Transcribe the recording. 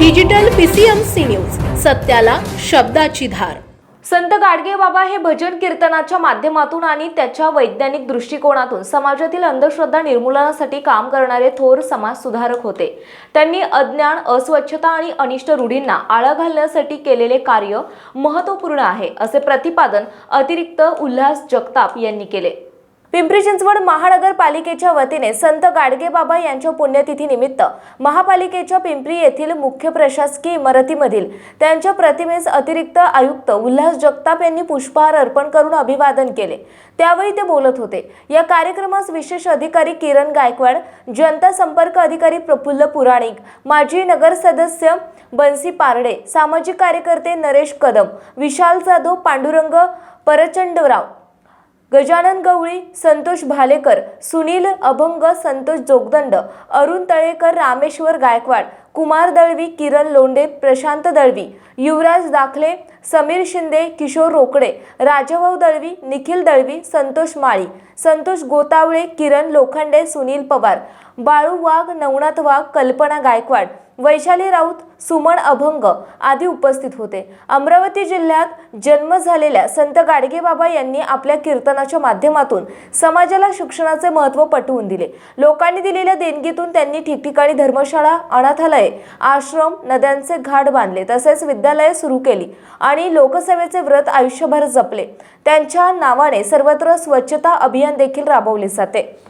Digital PCMC news सत्याला शब्दाची धार. संत गाडगे बाबा हे भजन कीर्तनाच्या माध्यमातून आणि त्याच्या वैज्ञानिक दृष्टिकोनातून समाजातील अंधश्रद्धा निर्मूलनासाठी काम करणारे थोर समाज सुधारक होते. त्यांनी अज्ञान अस्वच्छता आणि अनिष्ट रूढींना आळा घालण्यासाठी केलेले कार्य महत्त्वपूर्ण आहे असे प्रतिपादन अतिरिक्त उल्हास जगताप यांनी केले. पिंपरी चिंचवड महानगरपालिकेच्या वतीने संत गाडगेबाबा यांच्या पुण्यतिथीनिमित्त महापालिकेच्या पिंपरी येथील मुख्य प्रशासकीय इमारतीमधील त्यांच्या प्रतिमेस अतिरिक्त आयुक्त उल्हास जगताप यांनी पुष्पहार अर्पण करून अभिवादन केले. त्यावेळी ते बोलत होते. या कार्यक्रमास विशेष अधिकारी किरण गायकवाड जनता संपर्क अधिकारी प्रफुल्ल पुराणिक माजी नगर सदस्य बन्सी पारडे सामाजिक कार्यकर्ते नरेश कदम विशाल जाधव पांडुरंग परचंडराव गजानन गवळी संतोष भालेकर सुनील अभंग संतोष जोगदंड अरुण तळेकर रामेश्वर गायकवाड कुमार दळवी किरण लोंडे प्रशांत दळवी युवराज दाखले समीर शिंदे किशोर रोकडे राजभाऊ दळवी निखिल दळवी संतोष माळी संतोष गोतावळे किरण लोखंडे सुनील पवार बाळू वाघ नवनाथ वाघ कल्पना गायकवाड वैशाली राऊत सुमन अभंग आदी उपस्थित होते. अमरावती जिल्ह्यात जन्म झालेल्या संत गाडगेबाबा यांनी आपल्या कीर्तनाच्या माध्यमातून समाजाला शिक्षणाचे महत्त्व पटवून दिले. लोकांनी दिलेल्या देणगीतून त्यांनी ठिकठिकाणी धर्मशाळा अनाथालये आश्रम नद्यांचे घाट बांधले तसेच विद्यालये सुरू केली आणि लोकसेवेचे व्रत आयुष्यभर जपले. त्यांच्या नावाने सर्वत्र स्वच्छता अभियान देखील राबवले जाते.